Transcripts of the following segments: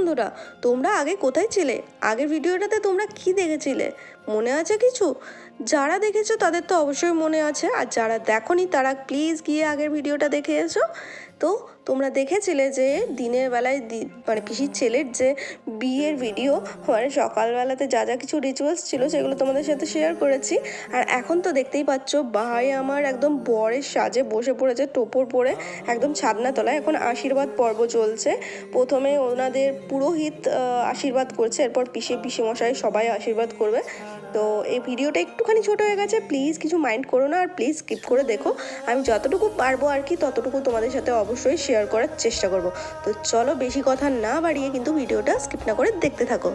বন্ধুরা তোমরা আগে কোথায় ছিলে? আগের ভিডিওটাতে তোমরা কি দেখেছিলে? মনে আছে কিছু? যারা দেখেছ তাদের তো অবশ্যই মনে আছে। আর যারা দেখোনি তারা প্লিজ গিয়ে আগের ভিডিওটা দেখে এসো। তো তোমরা দেখেছিলে যে দিনের বেলায় মানে পিসির ছেলের যে বিয়ের ভিডিও মানে সকালবেলাতে যা যা কিছু রিচুয়ালস ছিল সেগুলো তোমাদের সাথে শেয়ার করেছি। আর এখন তো দেখতেই পাচ্ছ ভাই আমার একদম বরের সাজে বসে পড়েছে, টোপর পরে একদম ছাদনা তলায়। এখন আশীর্বাদ পর্ব চলছে। প্রথমে ওনাদের পুরোহিত আশীর্বাদ করছে, এরপর পিসে পিসে মশাই সবাই আশীর্বাদ করবে। তো এই ভিডিওটা একটুখানি ছোট হয়ে গেছে প্লিজ কিছু মাইন্ড করো না আর প্লিজ স্কিপ করে দেখো। আমি যতটুকু পারব আর কি, ততটুকু তোমাদের সাথে অবশ্যই শেয়ার করার চেষ্টা করব। তো চলো বেশি কথা না বাড়িয়ে কিন্তু ভিডিওটা স্কিপ না করে দেখতে থাকো।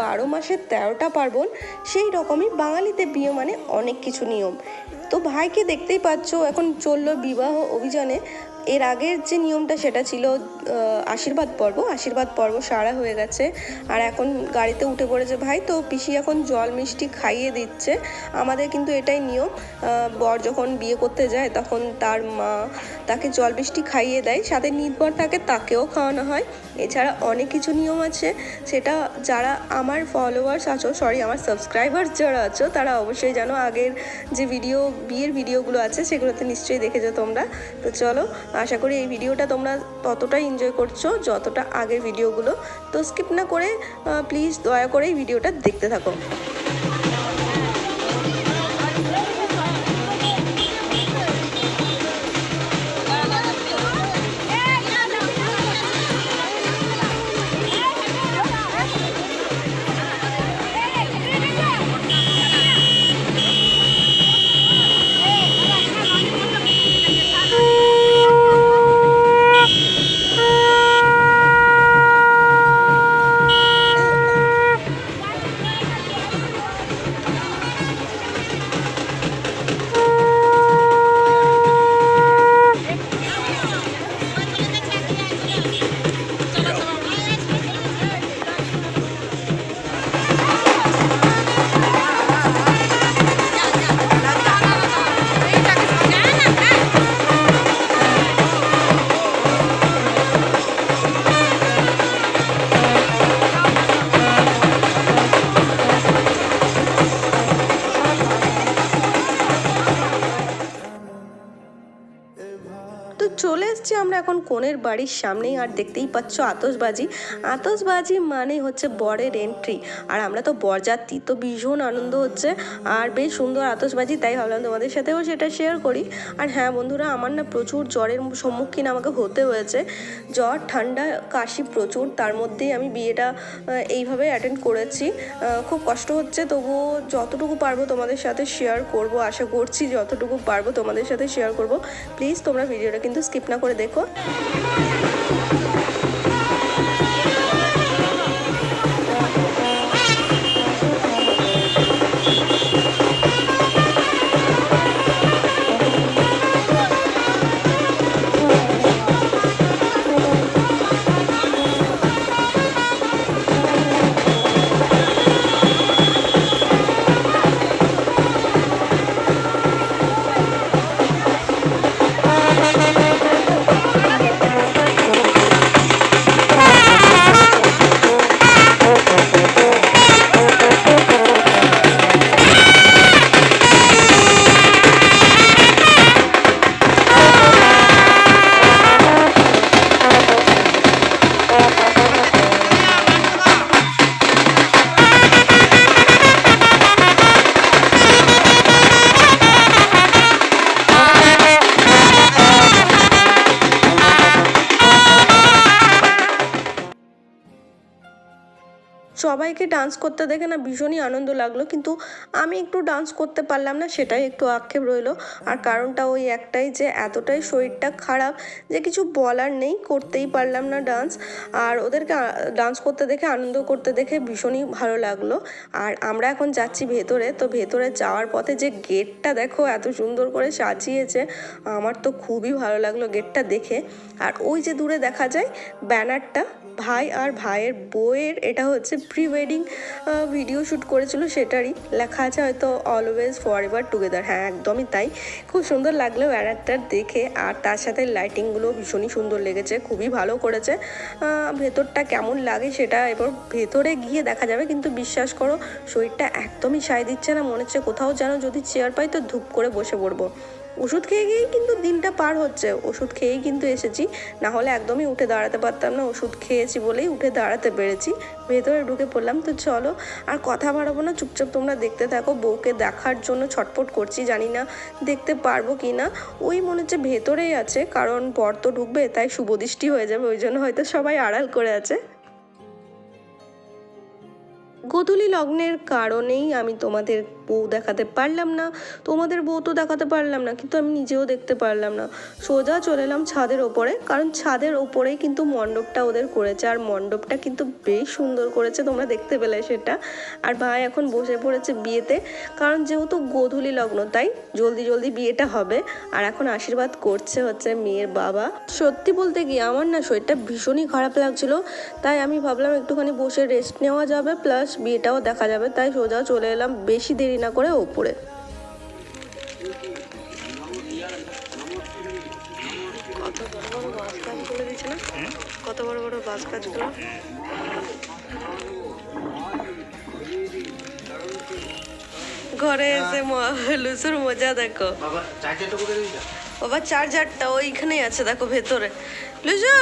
বারো মাসের তেরোটা পার্বণ, সেই রকমই বাঙালিতে বিয়ে মানে অনেক কিছু নিয়ম। তো ভাইকে দেখতেই পাচ্ছ, এখন চলল বিবাহ অভিযানে। এর আগের যে নিয়মটা সেটা ছিল আশীর্বাদ পর্ব। আশীর্বাদ পর্ব সারা হয়ে গেছে। আর এখন গাড়িতে উঠে পড়েছে ভাই, তো পিসি এখন জল মিষ্টি খাইয়ে দিচ্ছে। আমাদের কিন্তু এটাই নিয়ম বর যখন বিয়ে করতে যায় তখন তার মা তাকে জল মিষ্টি খাইয়ে দেয়। সাথে নির্ভর থাকে তাকেও খাওয়ানো হয়। এছাড়া অনেক কিছু নিয়ম আছে। সেটা যারা আমার ফলোয়ার্স আছো সরি আমার সাবস্ক্রাইবার যারা আছো, তারা অবশ্যই জানো আগের যে ভিডিও বিয়ের ভিডিওগুলো আছে, সেগুলোতে নিশ্চয়ই দেখেছ তোমরা। তো চলো, আশা করি এই ভিডিওটা তোমরা ততটাই এনজয় করছ, যতটা আগের ভিডিওগুলো তো স্কিপ না করে প্লিজ দয়া করে এই ভিডিওটা দেখতে থাকো। চলে এসছি আমরা এখন কনের বাড়ির সামনেই, আর দেখতেই পাচ্ছ আতসবাজি আতসবাজি মানে হচ্ছে বরের এন্ট্রি আর আমরা তো বরযাত্রী, তো ভীষণ আনন্দ হচ্ছে, আর বেশ সুন্দর আতসবাজি তাই ভাবলাম তোমাদের সাথেও সেটা শেয়ার করি। আর হ্যাঁ বন্ধুরা, আমার না প্রচুর জ্বরের সম্মুখীন আমাকে হতে হয়েছে। জ্বর, ঠান্ডা, কাশি প্রচুর, তার মধ্যেই আমি বিয়েটা এইভাবে অ্যাটেন্ড করেছি। খুব কষ্ট হচ্ছে, তবুও যতটুকু পারব তোমাদের সাথে শেয়ার করব, আশা করছি যতটুকু পারব তোমাদের সাথে শেয়ার করব। প্লিজ তোমরা ভিডিওটা কিন্তু স্কিপ না করে দেখো। সবাইকে ডান্স করতে দেখে না ভীষণই আনন্দ লাগল, কিন্তু আমি একটু ডান্স করতে পারলাম না, সেটাই একটু আক্ষেপ রইল। আর কারণটা ওই একটাই যে, এতটাই শরীরটা খারাপ যে, কিছু বলার নেই, করতেই পারলাম না ডান্স আর ওদেরকে ডান্স করতে দেখে, আনন্দ করতে দেখে ভীষণই ভালো লাগল। আর আমরা এখন যাচ্ছি ভেতরে, তো ভেতরে যাওয়ার পথে যে গেটটা দেখো, এত সুন্দর করে সাজিয়েছে, আমার তো খুবই ভালো লাগল গেটটা দেখে। আর ওই যে দূরে দেখা যায়, ব্যানারটা ভাই আর ভাইয়ের বইয়ের, এটা হচ্ছে প্রি ওয়েডিং ভিডিও শ্যুট করেছিল সেটারই। লেখা আছে হয়তো অলওয়েজ ফর এভার টুগেদার হ্যাঁ একদমই তাই। খুব সুন্দর লাগল ব্যানারটা দেখে। আর তার সাথে লাইটিংগুলো ভীষণই সুন্দর লেগেছে, খুবই ভালো করেছে। ভেতরটা কেমন লাগে সেটা এবার ভেতরে গিয়ে দেখা যাবে। কিন্তু বিশ্বাস করো, শরীরটা একদমই সায় দিচ্ছে না। মনে হচ্ছে কোথাও যেন যদি চেয়ার পাই তো ধূপ করে বসে পড়ব। ওষুধ খেয়ে গিয়েই কিন্তু দিনটা পার হচ্ছে। ওষুধ খেয়েই কিন্তু এসেছি। না হলে একদমই উঠে দাঁড়াতে পারতাম না। ওষুধ খেয়েছি বলেই উঠে দাঁড়াতে পেরেছি। ভেতরে ঢুকে পড়লাম। তো চলো, আর কথা বাড়াবো না। চুপচাপ তোমরা দেখতে থাকো। বউকে দেখার জন্য ছটফট করছি। জানি না দেখতে পারব কি না। ওই মনে হচ্ছে ভেতরেই আছে। কারণ পর তো ঢুকবে, তাই শুভদৃষ্টি হয়ে যাবে। ওই জন্য হয়তো সবাই আড়াল করে আছে। গোধূলি লগ্নের কারণেই আমি তোমাদের বউ দেখাতে পারলাম না। তোমাদের বউ তো দেখাতে পারলাম না, কিন্তু আমি নিজেও দেখতে পারলাম না। সোজা চলে এলাম ছাদের ওপরে, কারণ ছাদের ওপরেই কিন্তু মণ্ডপটা ওদের করেছে, আর মণ্ডপটা কিন্তু বেশ সুন্দর করেছে, তোমরা দেখতে পেলে সেটা। আর ভাই এখন বসে পড়েছে বিয়েতে, কারণ যেহেতু গোধূলি লগ্ন, তাই জলদি জলদি বিয়েটা হবে। আর এখন আশীর্বাদ করছে হচ্ছে মেয়ের বাবা। সত্যি বলতে কি, আমার না শরীরটা ভীষণই খারাপ লাগছিল, তাই আমি ভাবলাম একটুখানি বসে রেস্ট নেওয়া যাবে প্লাস বিয়েটাও দেখা যাবে তাই সোজা চলে এলাম বেশি দেরি না করে ওপরে। কত বড় বড় বাস গাছগুলো দিচ্ছে না? কত বড় বড় বাস গাছগুলো ঘরে এসে ম- লুসুর মজা দেখো। বাবা চার্জারটা ওইখানেই আছে দেখো ভেতরে। লুসু।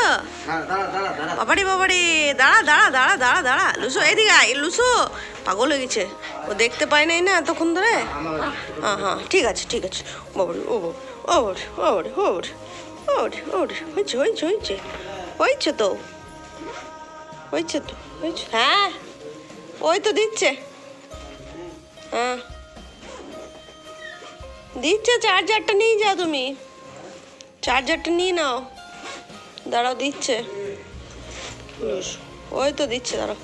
দাঁড়া বাবারি দাঁড়া দাঁড়া দাঁড়া দাঁড়া দাঁড়া। লুসু এদিকে আয়। লুসু, পাগল হয়ে গেছে। ও দেখতে পায় নাই না এতক্ষণ ধরে? হ্যাঁ হ্যাঁ ঠিক আছে ঠিক আছে। বাবারি ও বাবারি ও বাবারি ও বাবারি ও বাবারি ও বাবারি হয়েছে হয়েছে হয়েছে। হয়েছে তো। হয়েছে তো, হয়েছে। হ্যাঁ ওই তো দিচ্ছে। হ্যাঁ। দিচ্ছে, চার্জারটা নিয়ে যাও তুমি। চার্জারটা নিয়ে নাও। দাঁড়াও দিচ্ছে ওই তো দিচ্ছে দাঁড়াও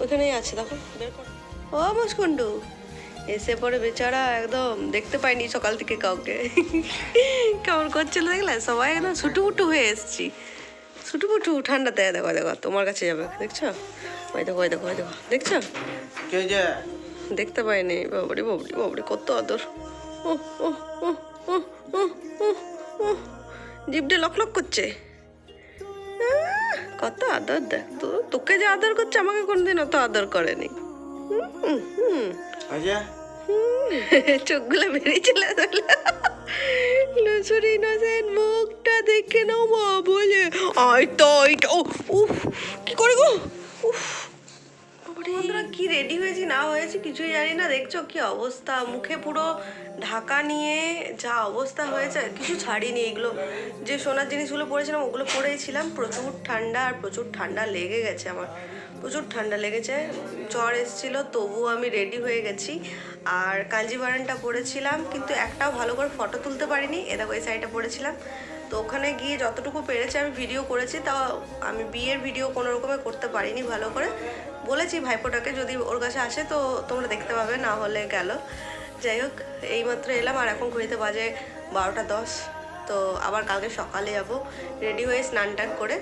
ওইখানেই আছে দেখো বের করো ও মুসকুন্ডু এসে পরে বেচারা একদম দেখতে পাইনি সকাল থেকে কাউকে কেমন করছিল দেখলে সবাই একদম ছুটুপুটু হয়ে এসছি ছুটুপুটু ঠান্ডাতে দেখো দেখো তোমার কাছে যাবে দেখছ ওই দেখো ওই দেখো ওই দেখো দেখছ দেখতে পাইনি বাবরে বাবরে বাবরে কত আদর ও ও ও ও ও ও ও জিভটা লক লক করছে কত আদর দেখ। তো তোকে যে আদর করছে আমাকে কোনোদিন অত আদর করেনি। চোখগুলো বেরিয়েছিল গেল ইনোসেন্ট মুখটা দেখে নাও মা বলে আয় তো তো। উফ কি করে গো? কি রেডি হয়েছি, না হয়েছি কিছুই জানি না। দেখছ কি অবস্থা? মুখে পুরো ঢাকা নিয়ে যা অবস্থা হয়েছে কিছু ছাড়িনি এগুলো। যে সোনার জিনিসগুলো পরেছিলাম, ওগুলো পরেছিলাম প্রচুর ঠান্ডা আর প্রচুর ঠান্ডা লেগে গেছে আমার। প্রচুর ঠান্ডা লেগেছে। জ্বর এসেছিল, তবুও আমি রেডি হয়ে গেছি। আর কাঞ্জিবারানটা পরেছিলাম, কিন্তু একটাও ভালো করে ফটো তুলতে পারিনি। এ দেখো, এই শাড়িটা পরেছিলাম। তো ওখানে গিয়ে যতটুকু পেরেছি আমি ভিডিও করেছি তাও আমি বিয়ের ভিডিও কোনো রকমে করতে পারিনি ভালো করে। বলেছি ভাইপোটাকে যদি ওর কাছে আসে তো তোমরা দেখতে পাবে, না হলে গেল। যাই হোক, এইমাত্র এলাম, আর এখন ঘড়িতে বাজে বারোটা দশ। তো আবার কালকে সকালে যাব। রেডি হয়ে স্নান টান করে।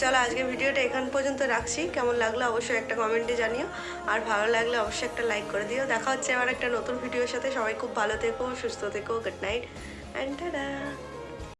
চলো আজকে ভিডিওটা এখান পর্যন্ত রাখছি। কেমন লাগল অবশ্যই একটা কমেন্টে জানিও। আর ভালো লাগলে অবশ্যই একটা লাইক করে দিও। দেখা হচ্ছে আবার একটা নতুন ভিডিওর সাথে। সবাই খুব ভালো থেকো, সুস্থ থেকো গুড নাইট অ্যান্ড